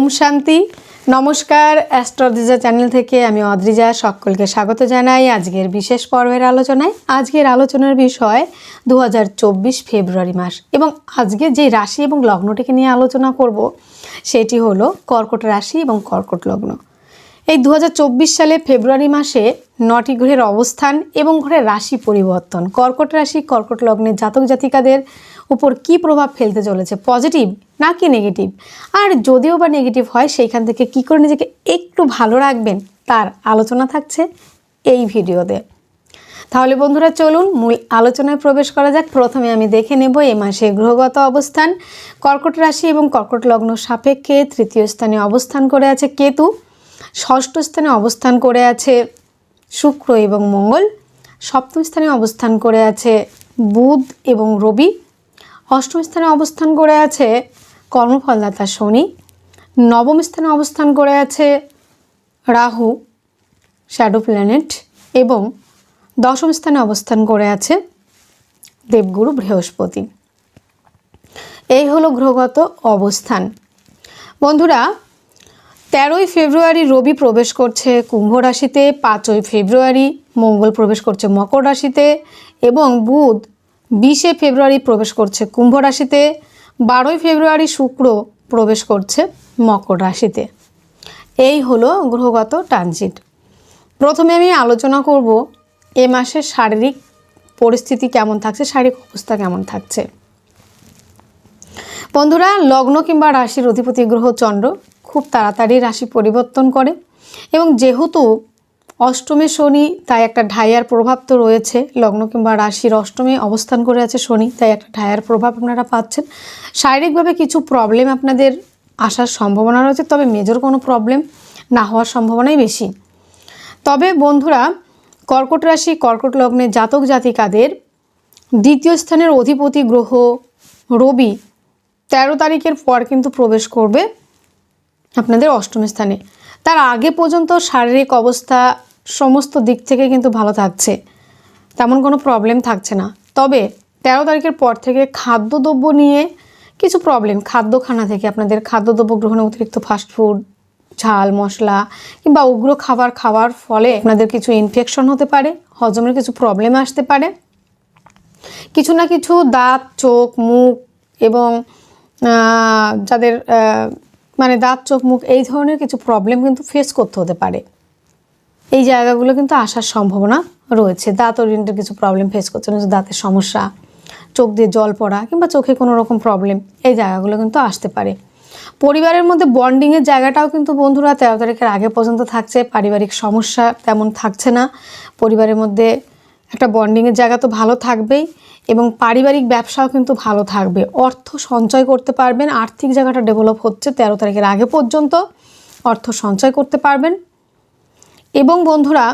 ওম শান্তি। নমস্কার অ্যাস্ট্রোদিজা চ্যানেল থেকে আমি অদ্রিজা, সকলকে স্বাগত জানাই আজকের বিশেষ পর্বের আলোচনায়। আজকের আলোচনার বিষয় দু হাজার চব্বিশ ফেব্রুয়ারি মাস এবং আজকে যে রাশি এবং লগ্নটিকে নিয়ে আলোচনা করব, সেটি হলো কর্কট রাশি এবং কর্কট লগ্ন। এই দু হাজার চব্বিশ সালে ফেব্রুয়ারি মাসে নটি গ্রহের অবস্থান এবং গ্রহের রাশি পরিবর্তন। কর্কট রাশি, কর্কট লগ্নের জাতক জাতিকাদের উপর কি প্রভাব ফেলতে চলেছে? পজিটিভ নাকি নেগেটিভ আর যদিও বা নেগেটিভ হয়, সেইখান থেকে কি করে নিজেকে একটু ভালো রাখবেন তার আলোচনা থাকছে এই ভিডিওতে। তাহলে বন্ধুরা, চলুন মূল আলোচনায় প্রবেশ করা যাক। প্রথমে আমি দেখে নেব এ মাসে গ্রহগত অবস্থান। কর্কট রাশি এবং কর্কট লগ্ন সাপেক্ষে তৃতীয় স্থানে অবস্থান করে আছে কেতু। ষষ্ঠ স্থানে অবস্থান করে আছে শুক্র এবং মঙ্গল। সপ্তম স্থানে অবস্থান করে আছে বুধ এবং রবি। অষ্টম স্থানে অবস্থান করে আছে কর্মফলদাতা শনি। নবম স্থানে অবস্থান করে আছে রাহু শ্যাডো প্ল্যানেট এবং দশম স্থানে অবস্থান করে আছে দেবগুরু বৃহস্পতি। এই হলো গ্রহগত অবস্থান। বন্ধুরা, তেরোই ফেব্রুয়ারি রবি প্রবেশ করছে কুম্ভ রাশিতে, পাঁচই ফেব্রুয়ারি মঙ্গল প্রবেশ করছে মকর রাশিতে এবং বুধ বিশে ফেব্রুয়ারি প্রবেশ করছে কুম্ভ রাশিতে, বারোই ফেব্রুয়ারি শুক্র প্রবেশ করছে মকর রাশিতে। এই হলো গ্রহগত ট্রানজিট। প্রথমে আমি আলোচনা করব এ মাসে শারীরিক পরিস্থিতি কেমন থাকছে, শারীরিক অবস্থা কেমন থাকছে। বন্ধুরা, লগ্ন কিংবা রাশির অধিপতি গ্রহ চন্দ্র খুব তাড়াতাড়ি রাশি পরিবর্তন করে এবং যেহেতু অষ্টমে শনি, তাই একটা ঢাইয়ার প্রভাব তো রয়েছে। লগ্ন কিংবা রাশির অষ্টমে অবস্থান করে আছে শনি, তাই একটা ঢাইয়ার প্রভাব আপনারা পাচ্ছেন। শারীরিকভাবে কিছু প্রবলেম আপনাদের আসার সম্ভাবনা রয়েছে, তবে মেজর কোনো প্রবলেম না হওয়ার সম্ভাবনাই বেশি। তবে বন্ধুরা, কর্কট রাশি, কর্কট লগ্নে জাতক জাতিকাদের দ্বিতীয় স্থানের অধিপতি গ্রহ রবি তেরো তারিখের পর কিন্তু প্রবেশ করবে আপনাদের অষ্টম স্থানে। তার আগে পর্যন্ত শারীরিক অবস্থা সমস্ত দিক থেকে কিন্তু ভালো থাকছে। তেমন কোনো প্রবলেম থাকছে না। তবে তেরো তারিখের পর থেকে খাদ্যদ্রব্য নিয়ে কিছু প্রবলেম খাদ্যখানা থেকে আপনাদের খাদ্যদ্রব্য গ্রহণে অতিরিক্ত ফাস্টফুড ঝাল, মশলা কিংবা উগ্র খাবার খাওয়ার ফলে আপনাদের কিছু ইনফেকশন হতে পারে হজমের কিছু প্রবলেম আসতে পারে। কিছু না কিছু দাঁত, চোখ, মুখ এবং যাদের মানে দাঁত, চোখ, মুখ এই ধরনের কিছু প্রবলেম কিন্তু ফেস করতে হতে পারে। এই জায়গাগুলো কিন্তু আসার সম্ভাবনা রয়েছে। দাঁত ওরিয়েন্টেড কিছু প্রবলেম ফেস করছে না দাঁতের সমস্যা, চোখ দিয়ে জল পড়া কিংবা চোখে কোনো রকম প্রবলেম এই জায়গাগুলো কিন্তু আসতে পারে। পরিবারের মধ্যে বন্ডিংয়ের জায়গাটাও কিন্তু বন্ধুরা তেরো তারিখের আগে পর্যন্ত থাকছে, পারিবারিক সমস্যা তেমন থাকছে না। পরিবারের মধ্যে একটা বন্ডিংয়ের জায়গা তো ভালো থাকবেই এবং পারিবারিক ব্যবসাও কিন্তু ভালো থাকবে। অর্থ সঞ্চয় করতে পারবেন, আর্থিক জায়গাটা ডেভেলপ হচ্ছে তেরো তারিখের আগে পর্যন্ত। অর্থ সঞ্চয় করতে পারবেন এবং বন্ধুরা,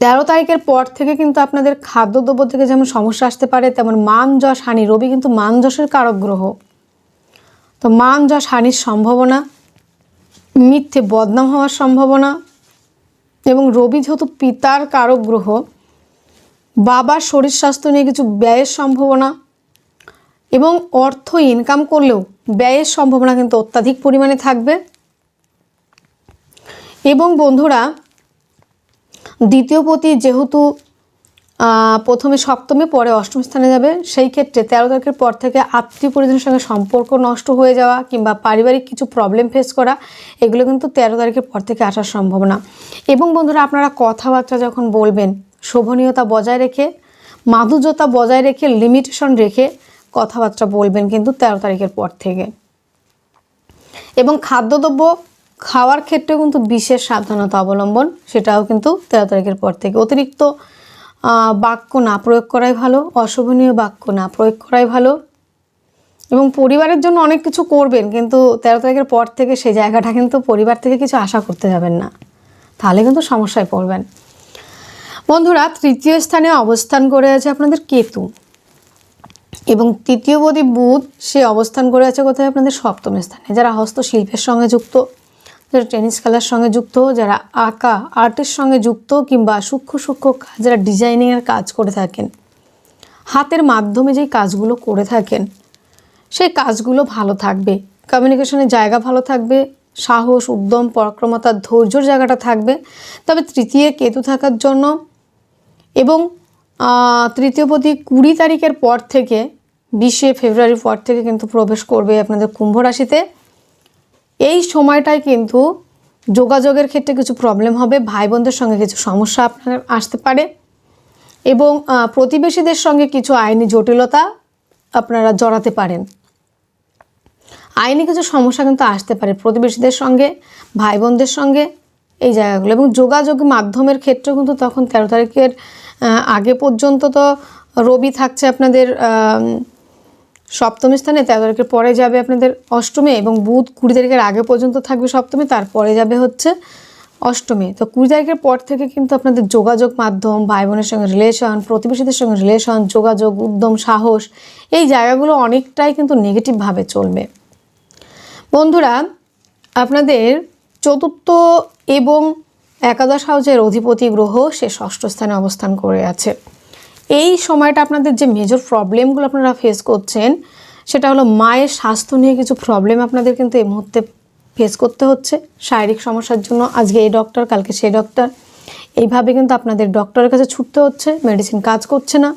তেরো তারিখের পর থেকে কিন্তু আপনাদের খাদ্যদ্রব্য থেকে যেমন সমস্যা আসতে পারে, তেমন মান যশ হানি, রবি কিন্তু মান যশের কারক গ্রহ। তো মান যশ হানির সম্ভাবনা, মিথ্যে বদনাম হওয়ার সম্ভাবনা এবং রবি যেহেতু পিতার কারক গ্রহ, বাবার শরীর স্বাস্থ্য নিয়ে কিছু ব্যয়ের সম্ভাবনা এবং অর্থ ইনকাম করলেও ব্যয়ের সম্ভাবনা কিন্তু অত্যাধিক পরিমাণে থাকবে। এবং বন্ধুরা, দ্বিতীয় পতি যেহেতু প্রথমে সপ্তমে, পরে অষ্টম স্থানে যাবে, সেই ক্ষেত্রে তেরো তারিখের পর থেকে আত্মীয় পরিজনের সঙ্গে সম্পর্ক নষ্ট হয়ে যাওয়া কিংবা পারিবারিক কিছু প্রবলেম ফেস করা, এগুলো কিন্তু তেরো তারিখের পর থেকে আসার সম্ভাবনা। এবং বন্ধুরা, আপনারা কথাবার্তা যখন বলবেন, শোভনীয়তা বজায় রেখে, মাধুর্যতা বজায় রেখে লিমিটেশন রেখে কথাবার্তা বলবেন কিন্তু তেরো তারিখের পর থেকে। এবং খাদ্যদ্রব্য খাওয়ার ক্ষেত্রে কিন্তু বিশেষ সাবধানতা অবলম্বন, সেটাও কিন্তু তেরো তারিখের পর থেকে। অতিরিক্ত বাক্য না প্রয়োগ করাই ভালো, অশোভনীয় বাক্য না প্রয়োগ করাই ভালো। এবং পরিবারের জন্য অনেক কিছু করবেন, কিন্তু তেরো তারিখের পর থেকে সেই জায়গাটা কিন্তু পরিবার থেকে কিছু আশা করতে যাবেন না। তাহলে কিন্তু সমস্যায় পড়বেন। বন্ধুরা, তৃতীয় স্থানে অবস্থান করে আছে আপনাদের কেতু। এবং তৃতীয় বদি বুধ, সে অবস্থান করে আছে কোথায়? আপনাদের সপ্তম স্থানে। যারা হস্তশিল্পের সঙ্গে যুক্ত যারা টেনিস খেলার সঙ্গে যুক্ত, যারা আঁকা, আর্টের সঙ্গে যুক্ত, কিংবা সূক্ষ্ম সূক্ষ্ম কাজ যারা ডিজাইনিংয়ের কাজ করে থাকেন, হাতের মাধ্যমে যেই কাজগুলো করে থাকেন, সেই কাজগুলো ভালো থাকবে। কমিউনিকেশনের জায়গা ভালো থাকবে, সাহস, উদ্যম, পরাক্রমতা, ধৈর্যর জায়গাটা থাকবে। তবে তৃতীয় কেতু থাকার জন্য এবং তৃতীয় প্রতি কুড়ি তারিখের পর থেকে, বিশে ফেব্রুয়ারির পর থেকে কিন্তু প্রবেশ করবে আপনাদের কুম্ভ রাশিতে। এই সময়টায় কিন্তু যোগাযোগের ক্ষেত্রে কিছু প্রবলেম হবে ভাই বোনদের সঙ্গে কিছু সমস্যা আপনার আসতে পারে এবং প্রতিবেশীদের সঙ্গে কিছু আইনি জটিলতা আপনারা জড়াতে পারেন। আইনি কিছু সমস্যা কিন্তু আসতে পারে প্রতিবেশীদের সঙ্গে ভাই বোনদের সঙ্গে এই জায়গাগুলো এবং যোগাযোগ মাধ্যমের ক্ষেত্রেও কিন্তু তখন তেরো তারিখের আগে পর্যন্ত তো রবি থাকছে আপনাদের সপ্তম স্থানে তেরো তারিখের পরে যাবে আপনাদের অষ্টমে এবং বুধ কুড়ি তারিখের আগে পর্যন্ত থাকবে সপ্তমে, তারপরে যাবে হচ্ছে অষ্টমে। তো কুড়ি তারিখের পর থেকে কিন্তু আপনাদের যোগাযোগ মাধ্যম ভাই বোনের সঙ্গে রিলেশন প্রতিবেশীদের সঙ্গে রিলেশন যোগাযোগ, উদ্যম, সাহস, এই জায়গাগুলো অনেকটাই কিন্তু নেগেটিভভাবে চলবে। বন্ধুরা, আপনাদের চতুর্থ এবং একাদশ হাউসের অধিপতি গ্রহ সে ষষ্ঠ স্থানে অবস্থান করে আছে। এই সময়টা আপনাদের যে মেজর প্রবলেমগুলো আপনারা ফেস করছেন, সেটা হলো মায়ের স্বাস্থ্য নিয়ে কিছু প্রবলেম আপনাদের কিন্তু এই মুহূর্তে ফেস করতে হচ্ছে। শারীরিক সমস্যার জন্য আজকে এই ডক্টর কালকে সেই ডক্টর এইভাবে কিন্তু আপনাদের ডক্টরের কাছে ছুটতে হচ্ছে মেডিসিন কাজ করছে না।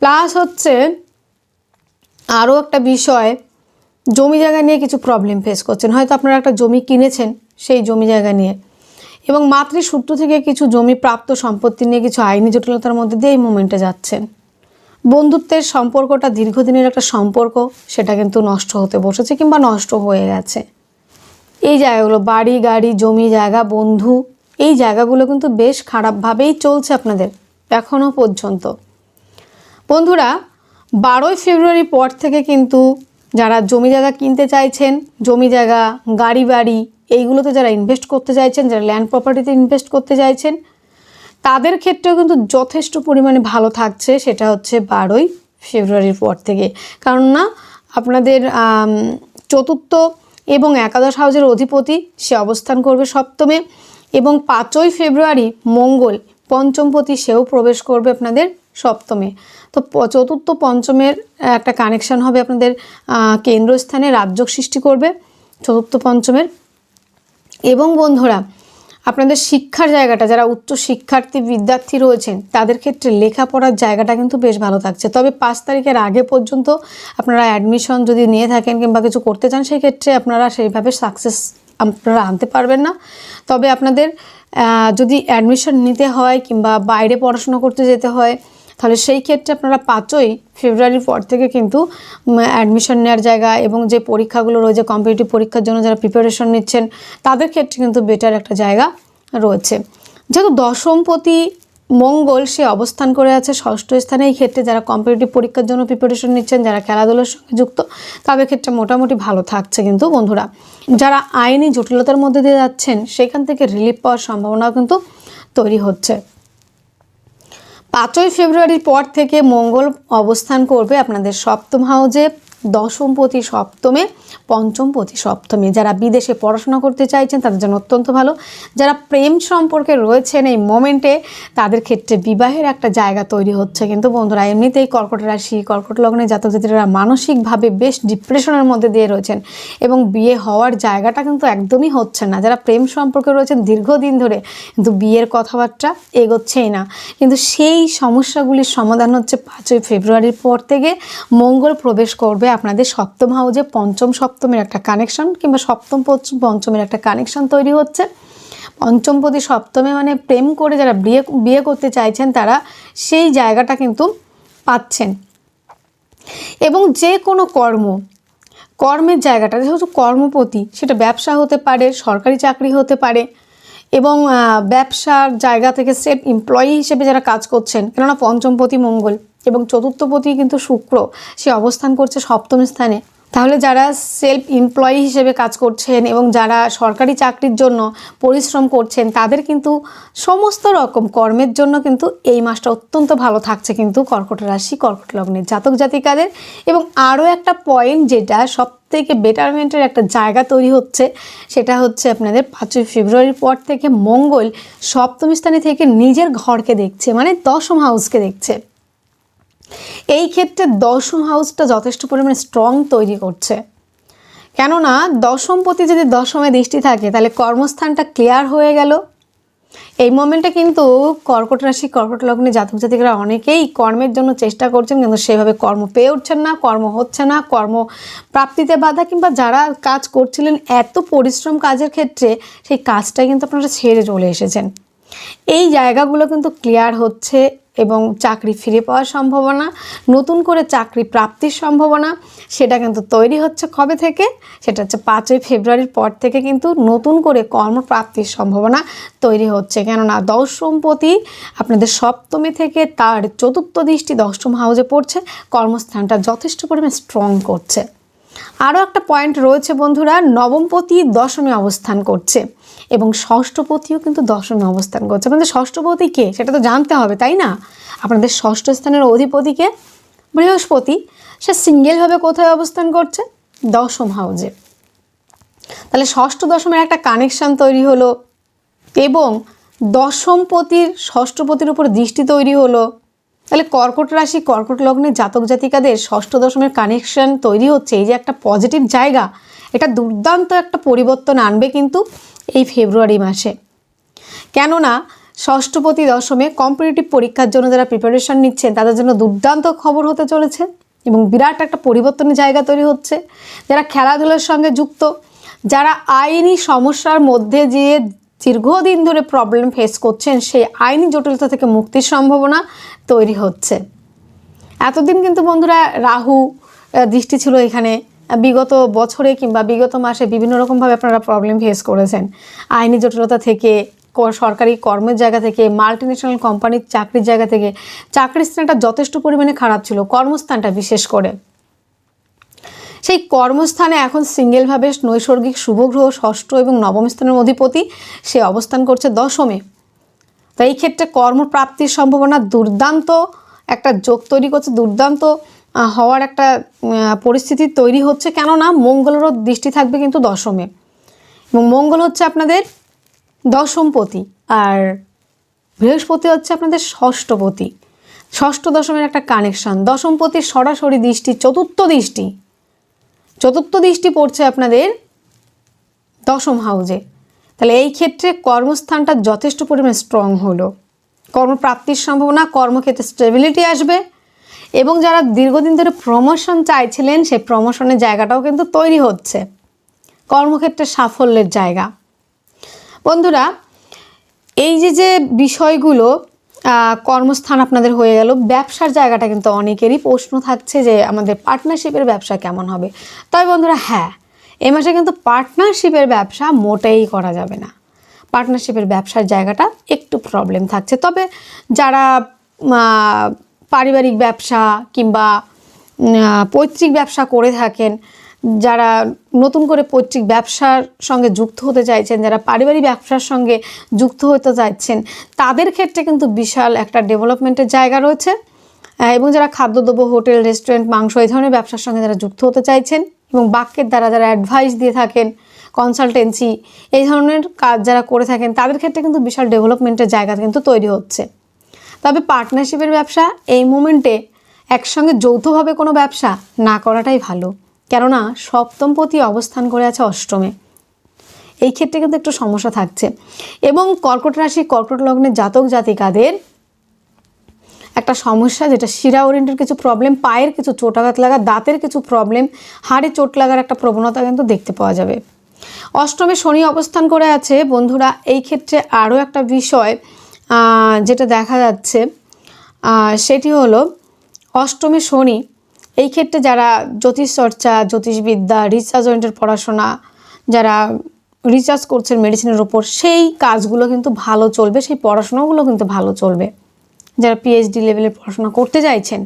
প্লাস হচ্ছে, আরও একটা বিষয়, জমি জায়গা নিয়ে কিছু প্রবলেম ফেস করছেন। হয়তো আপনারা একটা জমি কিনেছেন, সেই জমি জায়গা নিয়ে। এবং মাতৃসূত্র থেকে কিছু জমি প্রাপ্ত সম্পত্তি নিয়ে কিছু আইনি জটিলতার মধ্যে দিয়ে এই মোমেন্টে যাচ্ছেন। বন্ধুত্বের সম্পর্কটা দীর্ঘদিনের একটা সম্পর্ক, সেটা কিন্তু নষ্ট হতে বসেছে কিংবা নষ্ট হয়ে গেছে। এই জায়গাগুলো, বাড়ি, গাড়ি, জমি, জায়গা, বন্ধু, এই জায়গাগুলো কিন্তু বেশ খারাপভাবেই চলছে আপনাদের এখনও পর্যন্ত। বন্ধুরা, বারোই ফেব্রুয়ারি পর থেকে কিন্তু যারা জমি জায়গা কিনতে চাইছেন, জমি জায়গা, গাড়ি, বাড়ি, এইগুলোতে যারা ইনভেস্ট করতে চাইছেন, যারা ল্যান্ড প্রপার্টিতে ইনভেস্ট করতে চাইছেন, তাদের ক্ষেত্রেও কিন্তু যথেষ্ট পরিমাণে ভালো থাকছে সেটা হচ্ছে বারোই ফেব্রুয়ারির পর থেকে। কারণ না আপনাদের চতুর্থ এবং একাদশ হাউসের অধিপতি, সে অবস্থান করবে সপ্তমে এবং পাঁচই ফেব্রুয়ারি মঙ্গল পঞ্চমপতি, সেও প্রবেশ করবে আপনাদের সপ্তমে। তো চতুর্থ পঞ্চমের একটা কানেকশান হবে আপনাদের কেন্দ্রস্থানে রাজ্য সৃষ্টি করবে চতুর্থ পঞ্চমের। এবং বন্ধুরা, আপনাদের শিক্ষার জায়গাটা, যারা উচ্চ শিক্ষার্থী বিদ্যার্থী রয়েছেন, তাদের ক্ষেত্রে লেখাপড়ার জায়গাটা কিন্তু বেশ ভালো থাকছে। তবে পাঁচ তারিখের আগে পর্যন্ত আপনারা অ্যাডমিশন যদি নিয়ে থাকেন কিংবা কিছু করতে চান সেই ক্ষেত্রে আপনারা সেইভাবে সাকসেস আপনারা আনতে পারবেন না। তবে আপনাদের যদি অ্যাডমিশন নিতে হয় কিংবা বাইরে পড়াশোনা করতে যেতে হয় তাহলে সেই ক্ষেত্রে আপনারা পাঁচই ফেব্রুয়ারির পর থেকে কিন্তু অ্যাডমিশন নেওয়ার জায়গা এবং যে পরীক্ষাগুলো রয়েছে কম্পিটিটিভ পরীক্ষার জন্য যারা প্রিপারেশন নিচ্ছেন, তাদের ক্ষেত্রে কিন্তু বেটার একটা জায়গা রয়েছে। যেহেতু দশমপতি মঙ্গল সে অবস্থান করে আছে ষষ্ঠ স্থানে, এই ক্ষেত্রে যারা কম্পিটিটিভ পরীক্ষার জন্য প্রিপারেশন নিচ্ছেন, যারা খেলাধুলার সঙ্গে যুক্ত, তাদের ক্ষেত্রে মোটামুটি ভালো থাকছে কিন্তু বন্ধুরা। যারা আইনি জটিলতার মধ্যে দিয়ে যাচ্ছেন, সেখান থেকে রিলিফ পাওয়ার সম্ভাবনাও কিন্তু তৈরি হচ্ছে। পাঁচই ফেব্রুয়ারির পর থেকে মঙ্গল অবস্থান করবে আপনাদের সপ্তম হাউজে। দশমপতি সপ্তমে, পঞ্চমপতি সপ্তমে। যারা বিদেশে পড়াশোনা করতে চাইছেন, তাদের জন্য অত্যন্ত ভালো। যারা প্রেম সম্পর্কে রয়েছেন এই মোমেন্টে, তাদের ক্ষেত্রে বিবাহের একটা জায়গা তৈরি হচ্ছে। কিন্তু বন্ধুরা, এমনিতেই কর্কট রাশি, কর্কট লগ্নে জাতক জাতিরা মানসিকভাবে বেশ ডিপ্রেশনের মধ্যে দিয়ে রয়েছেন এবং বিয়ে হওয়ার জায়গাটা কিন্তু একদমই হচ্ছে না। যারা প্রেম সম্পর্কে রয়েছেন, দীর্ঘদিন ধরে কিন্তু বিয়ের কথাবার্তা এগোচ্ছেই না। কিন্তু সেই সমস্যাগুলির সমাধান হচ্ছে পাঁচই ফেব্রুয়ারির পর থেকে মঙ্গল প্রবেশ করবে আপনাদের সপ্তম হাউজে পঞ্চম সপ্তমের একটা কানেকশন কিংবা সপ্তম পঞ্চমের একটা কানেকশন তৈরি হচ্ছে। পঞ্চমপতি সপ্তমে মানে প্রেম করে যারা বিয়ে বিয়ে করতে চাইছেন তারা সেই জায়গাটা কিন্তু পাচ্ছেন। এবং যে কোনো কর্ম, কর্মের জায়গাটা, যেহেতু কর্মপতি, সেটা ব্যবসা হতে পারে, সরকারি চাকরি হতে পারে এবং ব্যবসার জায়গা থেকে সেফ এমপ্লয়ি হিসেবে যারা কাজ করছেন, কেননা পঞ্চমপতি মঙ্গল এবং চতুর্থপতি কিন্তু শুক্র, সে অবস্থান করছে সপ্তম স্থানে। তাহলে যারা সেলফ এমপ্লয়ি হিসেবে কাজ করছেন এবং যারা সরকারি চাকরির জন্য পরিশ্রম করছেন, তাদের কিন্তু সমস্ত রকম কর্মের জন্য কিন্তু এই মাসটা অত্যন্ত ভালো থাকছে কিন্তু কর্কট রাশি, কর্কট লগ্নের জাতক জাতিকাদের। এবং আরও একটা পয়েন্ট যেটা সব থেকে বেটারমেন্টের একটা জায়গা তৈরি হচ্ছে, সেটা হচ্ছে আপনাদের পাঁচই ফেব্রুয়ারির পর থেকে মঙ্গল সপ্তম স্থানে থেকে নিজের ঘরকে দেখছে মানে দশম হাউসকে দেখছে। এই ক্ষেত্রে দশম হাউসটা যথেষ্ট পরিমাণে স্ট্রং তৈরি করছে। কেননা, দশম প্রতি যদি দশমে দৃষ্টি থাকে, তাহলে কর্মস্থানটা ক্লিয়ার হয়ে গেল। এই মোমেন্টে কিন্তু কর্কট রাশি, কর্কট লগ্নে জাতক জাতিকরা অনেকেই কর্মের জন্য চেষ্টা করছেন, কিন্তু সেভাবে কর্ম পেয়ে উঠছেন না, কর্ম হচ্ছে না, কর্ম প্রাপ্তিতে বাধা, কিংবা যারা কাজ করছিলেন এত পরিশ্রম কাজের ক্ষেত্রে, সেই কাজটা কিন্তু আপনারা ছেড়ে চলে এসেছেন। এই জায়গাগুলো কিন্তু ক্লিয়ার হচ্ছে এবং চাকরি ফিরে পাওয়ার সম্ভাবনা, নতুন করে চাকরি প্রাপ্তির সম্ভাবনা, সেটা কিন্তু তৈরি হচ্ছে কবে থেকে? সেটা হচ্ছে পাঁচই ফেব্রুয়ারির পর থেকে কিন্তু নতুন করে কর্মপ্রাপ্তির সম্ভাবনা তৈরি হচ্ছে। কেননা দশমপতি আপনাদের সপ্তমী থেকে তার চতুর্থ দৃষ্টি দশম হাউসে পড়ছে, কর্মস্থানটা যথেষ্ট পরিমাণে স্ট্রং করছে। আরও একটা পয়েন্ট রয়েছে বন্ধুরা, নবমপতি দশমে অবস্থান করছে এবং ষষ্ঠপতিও কিন্তু দশমে অবস্থান করছে। আপনাদের ষষ্ঠপতি কে? সেটা তো জানতে হবে, তাই না? আপনাদের ষষ্ঠ স্থানের অধিপতিকে বৃহস্পতি। সে সিঙ্গেলভাবে কোথায় অবস্থান করছে? দশম হাউজে তাহলে ষষ্ঠ দশমের একটা কানেকশান তৈরি হলো এবং দশমপতির, ষষ্ঠপতির উপর দৃষ্টি তৈরি হলো। তাহলে কর্কট রাশি, কর্কট লগ্নে জাতক জাতিকাদের ষষ্ঠ দশমের কানেকশন তৈরি হচ্ছে। এই যে একটা পজিটিভ জায়গা, এটা দুর্দান্ত একটা পরিবর্তন আনবে কিন্তু এই ফেব্রুয়ারি মাসে। কেননা, ষষ্ঠপতি দশমে কম্পিটিটিভ পরীক্ষার জন্য যারা প্রিপারেশন নিচ্ছেন, তাদের জন্য দুর্দান্ত খবর হতে চলেছে এবং বিরাট একটা পরিবর্তনের জায়গা তৈরি হচ্ছে। যারা খেলাধুলার সঙ্গে যুক্ত, যারা আইনি সমস্যার মধ্যে দিয়ে দীর্ঘদিন ধরে প্রবলেম ফেস করছেন, সেই আইনি জটিলতা থেকে মুক্তির সম্ভাবনা তৈরি হচ্ছে। এতদিন কিন্তু বন্ধুরা রাহু দৃষ্টি ছিল এখানে। বিগত বছরে কিংবা বিগত মাসে বিভিন্ন রকমভাবে আপনারা প্রবলেম ফেস করেছেন। আইনি জটিলতা থেকে সরকারি কর্মের জায়গা থেকে মাল্টি ন্যাশনাল কোম্পানির চাকরির জায়গা থেকে। চাকরির স্থানটা যথেষ্ট পরিমাণে খারাপ ছিল, কর্মস্থানটা বিশেষ করে। সেই কর্মস্থানে এখন সিঙ্গেলভাবে নৈসর্গিক শুভগ্রহ ষষ্ঠ এবং নবম স্থানের অধিপতি। সে অবস্থান করছে দশমে। তাই এই ক্ষেত্রে কর্মপ্রাপ্তির সম্ভাবনা দুর্দান্ত। একটা যোগ তৈরি করছে দুর্দান্ত। হওয়ার একটা পরিস্থিতি তৈরি হচ্ছে। কেননা মঙ্গলেরও দৃষ্টি থাকবে কিন্তু দশমে। এবং মঙ্গল হচ্ছে আপনাদের দশমপতি আর বৃহস্পতি হচ্ছে আপনাদের ষষ্ঠপতি। ষষ্ঠ দশমের একটা কানেকশন দশমপতির সরাসরি দৃষ্টি, চতুর্থ দৃষ্টি। চতুর্থ দৃষ্টি পড়ছে আপনাদের দশম হাউজে। তাহলে এই ক্ষেত্রে কর্মস্থানটা যথেষ্ট পরিমাণে স্ট্রং হলো। কর্মপ্রাপ্তির সম্ভাবনা, কর্মক্ষেত্রে স্টেবিলিটি আসবে এবং যারা দীর্ঘদিন ধরে প্রমোশন চাইছিলেন, সেই প্রমোশনের জায়গাটাও কিন্তু তৈরি হচ্ছে। কর্মক্ষেত্রে সাফল্যের জায়গা। বন্ধুরা, এই যে যে বিষয়গুলো কর্মস্থান আপনাদের হয়ে গেল। ব্যবসার জায়গাটা কিন্তু অনেকেরই প্রশ্ন থাকছে যে আমাদের পার্টনারশিপের ব্যবসা কেমন হবে। তবে বন্ধুরা হ্যাঁ এ মাসে কিন্তু পার্টনারশিপের ব্যবসা মোটেই করা যাবে না। পার্টনারশিপের ব্যবসার জায়গাটা একটু প্রবলেম থাকছে। তবে যারা পারিবারিক ব্যবসা কিংবা পৈতৃক ব্যবসা করে থাকেন যারা নতুন করে পৈতৃক ব্যবসার সঙ্গে যুক্ত হতে চাইছেন, যারা পারিবারিক ব্যবসার সঙ্গে যুক্ত হতে চাইছেন, তাদের ক্ষেত্রে কিন্তু বিশাল একটা ডেভেলপমেন্টের জায়গা রয়েছে। এবং যারা খাদ্যদ্রব্য, হোটেল, রেস্টুরেন্ট, মাংস এই ধরনের ব্যবসার সঙ্গে যারা যুক্ত হতে চাইছেন এবং বাক্যের দ্বারা যারা অ্যাডভাইস দিয়ে থাকেন কনসালটেন্সি এই ধরনের কাজ যারা করে থাকেন, তাদের ক্ষেত্রে কিন্তু বিশাল ডেভেলপমেন্টের জায়গা কিন্তু তৈরি হচ্ছে। তবে পার্টনারশিপের ব্যবসা এই মুমেন্টে একসঙ্গে যৌথভাবে কোনো ব্যবসা না করাটাই ভালো। কেননা সপ্তমপতি অবস্থান করে আছে অষ্টমে। এই ক্ষেত্রে কিন্তু একটু সমস্যা থাকছে। এবং কর্কট রাশি কর্কট লগ্নের জাতক জাতিকাদের একটা সমস্যা, যেটা শিরা ওরিয়েন্টের কিছু প্রবলেম পায়ের কিছু চোটাঘাত লাগা, দাঁতের কিছু প্রবলেম হাড়ে চোট লাগার একটা প্রবণতা কিন্তু দেখতে পাওয়া যাবে। অষ্টমে শনি অবস্থান করে আছে। বন্ধুরা, এই ক্ষেত্রে আরও একটা বিষয় যেটা দেখা যাচ্ছে সেটি হলো অষ্টমে শনি এই ক্ষেত্রে যারা জ্যোতিষ চর্চা জ্যোতিষবিদ্যা রিসার্চ ওরিয়েন্টেড পড়াশোনা, যারা রিসার্চ করছেন মেডিসিনের ওপর সেই কাজগুলো কিন্তু ভালো চলবে, সেই পড়াশোনাগুলো কিন্তু ভালো চলবে। যারা পিএইচডি লেভেলে পড়াশোনা করতে চাইছেন,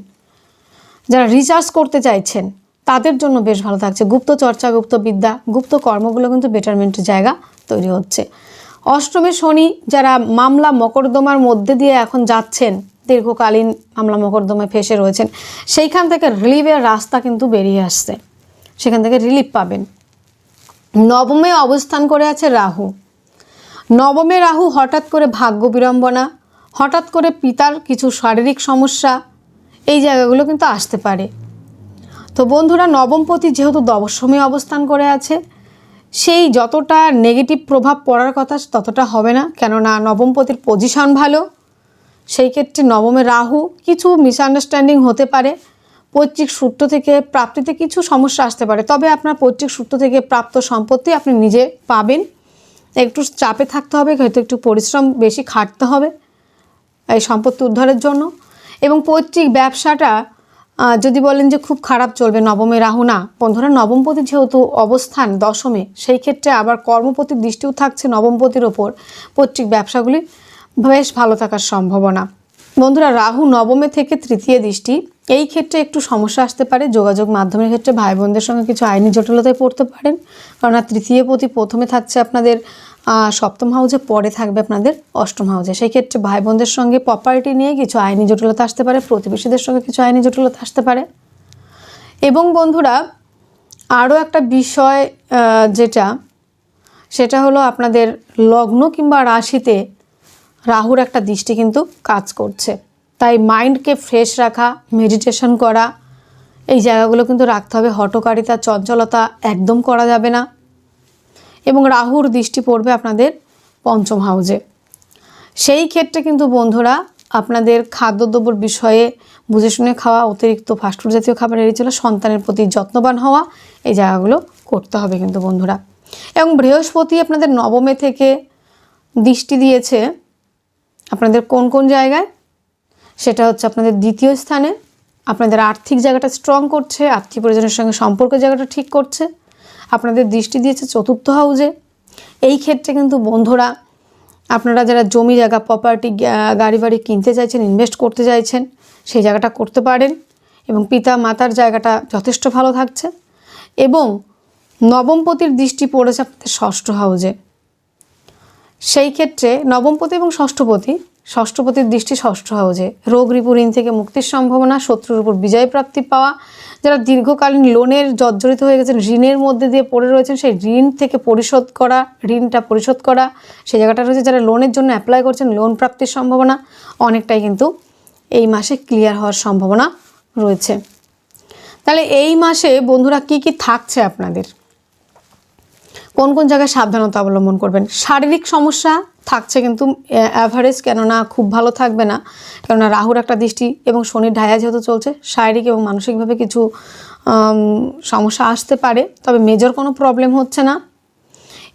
যারা রিসার্চ করতে চাইছেন, তাদের জন্য বেশ ভালো থাকছে। গুপ্ত চর্চা, গুপ্ত বিদ্যা, গুপ্ত কর্মগুলো কিন্তু বেটারমেন্টের জায়গা তৈরি হচ্ছে। অষ্টমে শনি, যারা মামলা, মকদ্দমার মধ্যে দিয়ে এখন যাচ্ছেন দীর্ঘকালীন মামলা মকদ্দমায় ফেসে রয়েছেন। সেইখান থেকে রিলিফের রাস্তা কিন্তু বেরিয়ে আসছে। সেখান থেকে রিলিফ পাবেন। নবমে অবস্থান করে আছে রাহু। নবমে রাহু হঠাৎ করে ভাগ্য বিড়ম্বনা, হঠাৎ করে পিতার কিছু শারীরিক সমস্যা, এই জায়গাগুলো কিন্তু আসতে পারে। তো বন্ধুরা নবমপতি যেহেতু দবসমে অবস্থান করে আছে, সেই যতটা নেগেটিভ প্রভাব পড়ার কথা ততটা হবে না। কেননা নবমপতির পজিশন ভালো সেই ক্ষেত্রে নবমে রাহু কিছু মিসআন্ডারস্ট্যান্ডিং হতে পারে। পৈতৃক সূত্র থেকে প্রাপ্তিতে কিছু সমস্যা আসতে পারে। তবে আপনার পৈতৃক সূত্র থেকে প্রাপ্ত সম্পত্তি আপনি নিজে পাবেন। একটু চাপে থাকতে হবে, হয়তো একটু পরিশ্রম বেশি খাটতে হবে এই সম্পত্তি উদ্ধারের জন্য। এবং পৈতৃক ব্যবসাটা যদি বলেন যে খুব খারাপ চলবে, নবমে রাহু না। বন্ধুরা নবমপতি যেহেতু অবস্থান দশমে, সেই ক্ষেত্রে আবার কর্মপতির দৃষ্টিও থাকছে নবমপতির ওপর। পৈতৃক ব্যবসাগুলি বেশ ভালো থাকার সম্ভাবনা। বন্ধুরা, রাহু নবমে থেকে তৃতীয় দৃষ্টি। এই ক্ষেত্রে একটু সমস্যা আসতে পারে। যোগাযোগ মাধ্যমের ক্ষেত্রে ভাই বোনদের সঙ্গে কিছু আইনি জটিলতায় পড়তে পারেন। কারণ তৃতীয় পতি প্রথমে থাকছে আপনাদের সপ্তম হাউসে পরে থাকবে আপনাদের অষ্টম হাউসে সেই ক্ষেত্রে ভাই বোনদের সঙ্গে প্রপার্টি নিয়ে কিছু আইনি জটিলতা আসতে পারে। প্রতিবেশীদের সঙ্গে কিছু আইনি জটিলতা আসতে পারে। এবং বন্ধুরা, আরও একটা বিষয় যেটা, সেটা হলো আপনাদের লগ্ন কিংবা রাশিতে রাহুর একটা দৃষ্টি কিন্তু কাজ করছে। তাই মাইন্ডকে ফ্রেশ রাখা, মেডিটেশন করা, এই জায়গাগুলো কিন্তু রাখতে হবে। হটকারিতা চঞ্চলতা একদম করা যাবে না। এবং রাহুর দৃষ্টি পড়বে আপনাদের পঞ্চম হাউজে সেই ক্ষেত্রে কিন্তু বন্ধুরা, আপনাদের খাদ্যদ্রব্যর বিষয়ে বুঝে শুনে খাওয়া, অতিরিক্ত ফাস্টফুড জাতীয় খাবার এড়িয়ে চলা, সন্তানের প্রতি যত্নবান হওয়া, এই জায়গাগুলো করতে হবে কিন্তু বন্ধুরা। এবং বৃহস্পতি আপনাদের নবমে থেকে দৃষ্টি দিয়েছে আপনাদের কোন কোন জায়গায়? সেটা হচ্ছে আপনাদের দ্বিতীয় স্থানে। আপনাদের আর্থিক জায়গাটা স্ট্রং করছে, আর্থিক পরিজনের সঙ্গে সম্পর্কের জায়গাটা ঠিক করছে। আপনাদের দৃষ্টি দিয়েছে চতুর্থ হাউজে এই ক্ষেত্রে কিন্তু বন্ধুরা, আপনারা যারা জমি জায়গা প্রপার্টি গাড়ি বাড়ি কিনতে চাইছেন ইনভেস্ট করতে চাইছেন, সেই জায়গাটা করতে পারেন এবং পিতা মাতার জায়গাটা যথেষ্ট ভালো থাকছে। এবং নবমপতির দৃষ্টি পড়েছে আপনাদের ষষ্ঠ হাউজে সেই ক্ষেত্রে নবমপতি এবং ষষ্ঠপতি ষষ্ঠপতির দৃষ্টি ষষ্ঠ হাউজে। রোগ রিপু ঋণ থেকে মুক্তির সম্ভাবনা, শত্রুর উপর বিজয় প্রাপ্তি পাওয়া, যারা দীর্ঘকালীন লোনের জর্জরিত হয়ে গেছেন, ঋণের মধ্যে দিয়ে পড়ে রয়েছেন, সেই ঋণ থেকে পরিশোধ করা, ঋণটা পরিশোধ করা, সেই জায়গাটা রয়েছে যারা লোনের জন্য অ্যাপ্লাই করছেন, লোন প্রাপ্তির সম্ভাবনা, অনেকটাই কিন্তু এই মাসে ক্লিয়ার হওয়ার সম্ভাবনা রয়েছে। তাহলে এই মাসে বন্ধুরা কি কি থাকছে আপনাদের? কোন কোন জায়গায় সাবধানতা অবলম্বন করবেন? শারীরিক সমস্যা থাকছে কিন্তু অ্যাভারেজ কেননা খুব ভালো থাকবে না। কেননা রাহুর একটা দৃষ্টি এবং শনির ঢায়া যেহেতু চলছে, শারীরিক এবং মানসিকভাবে কিছু সমস্যা আসতে পারে, তবে মেজর কোনো প্রবলেম হচ্ছে না।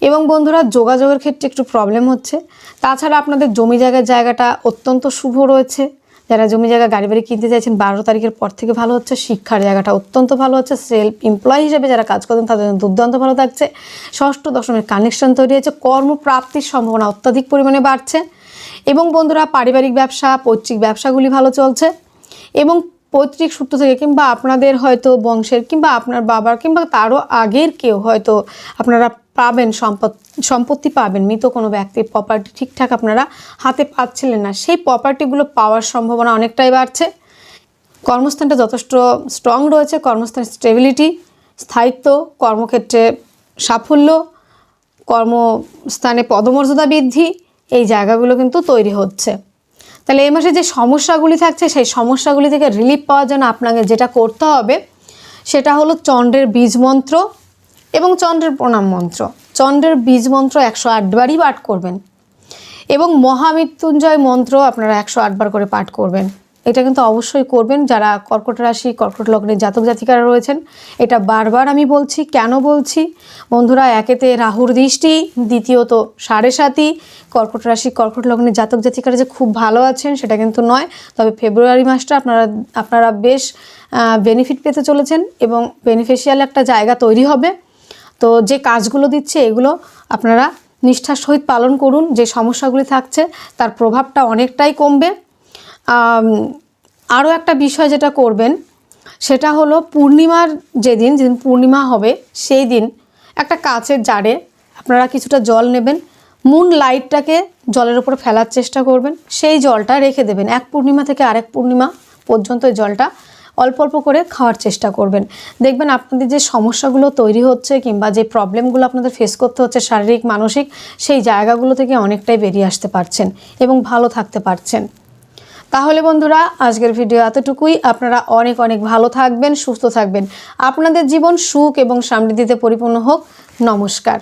এবং বন্ধুরা, যোগাযোগের ক্ষেত্রে একটু প্রবলেম হচ্ছে। তাছাড়া আপনাদের জমি জায়গার জায়গাটা অত্যন্ত শুভ রয়েছে। যারা জমি জায়গা, গাড়ি বাড়ি কিনতে চাইছেন, বারো তারিখের পর থেকে ভালো হচ্ছে, শিক্ষার জায়গাটা অত্যন্ত ভালো হচ্ছে সেলফ এমপ্লয় হিসেবে যারা কাজ করতেন তাদের দুর্দান্ত ভালো থাকছে। ষষ্ঠ দশমের কানেকশন তৈরি হয়েছে, কর্মপ্রাপ্তির সম্ভাবনা অত্যাধিক পরিমাণে বাড়ছে। এবং বন্ধুরা, পারিবারিক ব্যবসা, পৈতৃক ব্যবসাগুলি ভালো চলছে। এবং পৈতৃক সূত্র থেকে কিংবা আপনাদের হয়তো বংশের কিংবা আপনার বাবার কিংবা তারও আগের কেউ হয়তো আপনারা পাবেন সম্পদ, সম্পত্তি পাবেন। মৃত কোনো ব্যক্তির প্রপার্টি ঠিকঠাক আপনারা হাতে পাচ্ছিলেন না। সেই প্রপার্টিগুলো পাওয়ার সম্ভাবনা অনেকটাই বাড়ছে। কর্মস্থানটা যথেষ্ট স্ট্রং রয়েছে। কর্মস্থান স্টেবিলিটি স্থায়িত্ব, কর্মক্ষেত্রে সাফল্য, কর্মস্থানে পদমর্যাদা বৃদ্ধি, এই জায়গাগুলো কিন্তু তৈরি হচ্ছে। তাহলে এই মাসে যে সমস্যাগুলি থাকছে, সেই সমস্যাগুলি থেকে রিলিফ পাওয়ার জন্য আপনাকে যেটা করতে হবে, সেটা হলো চন্দ্রের বীজ মন্ত্র এবং চন্দ্রের প্রণাম মন্ত্র। চন্দ্রের বীজ মন্ত্র একশো আটবারই পাঠ করবেন এবং মহামৃত্যুঞ্জয় মন্ত্র আপনারা একশো আটবার করে পাঠ করবেন। এটা কিন্তু অবশ্যই করবেন যারা কর্কট রাশি, কর্কট লগ্নের জাতক জাতিকারা রয়েছেন। এটা বারবার আমি বলছি, কেন বলছি? বন্ধুরা, একেতে রাহুর দৃষ্টি, দ্বিতীয়ত সাড়ে সাতই কর্কট রাশি, কর্কট লগ্নের জাতক জাতিকারা যে খুব ভালো আছেন, সেটা কিন্তু নয়। তবে ফেব্রুয়ারি মাসটা আপনারা আপনারা বেশ বেনিফিট পেতে চলেছেন এবং বেনিফিশিয়াল একটা জায়গা তৈরি হবে। তো যে কাজগুলো দিচ্ছে, এগুলো আপনারা নিষ্ঠার সহিত পালন করুন। যে সমস্যাগুলি থাকছে, তার প্রভাবটা অনেকটাই কমবে। আরও একটা বিষয় যেটা করবেন, সেটা হলো পূর্ণিমার যেদিন যেদিন পূর্ণিমা হবে, সেই দিন একটা কাচের জারে আপনারা কিছুটা জল নেবেন মুন লাইটটাকে জলের উপর ফেলার চেষ্টা করবেন, সেই জলটা রেখে দেবেন, এক পূর্ণিমা থেকে আরেক পূর্ণিমা পর্যন্ত জলটা অল্প অল্প করে খাওয়ার চেষ্টা করবেন। দেখবেন আপনাদের যে সমস্যাগুলো তৈরি হচ্ছে কিংবা যে প্রবলেমগুলো আপনাদের ফেস করতে হচ্ছে, শারীরিক, মানসিক, সেই জায়গাগুলো থেকে অনেকটাই বেরিয়ে আসতে পারছেন এবং ভালো থাকতে পারছেন। তাহলে বন্ধুরা, আজকের ভিডিও এতটুকুই। আপনারা অনেক অনেক ভালো থাকবেন, সুস্থ থাকবেন। আপনাদের জীবন সুখ এবং সমৃদ্ধিতে পরিপূর্ণ হোক। নমস্কার।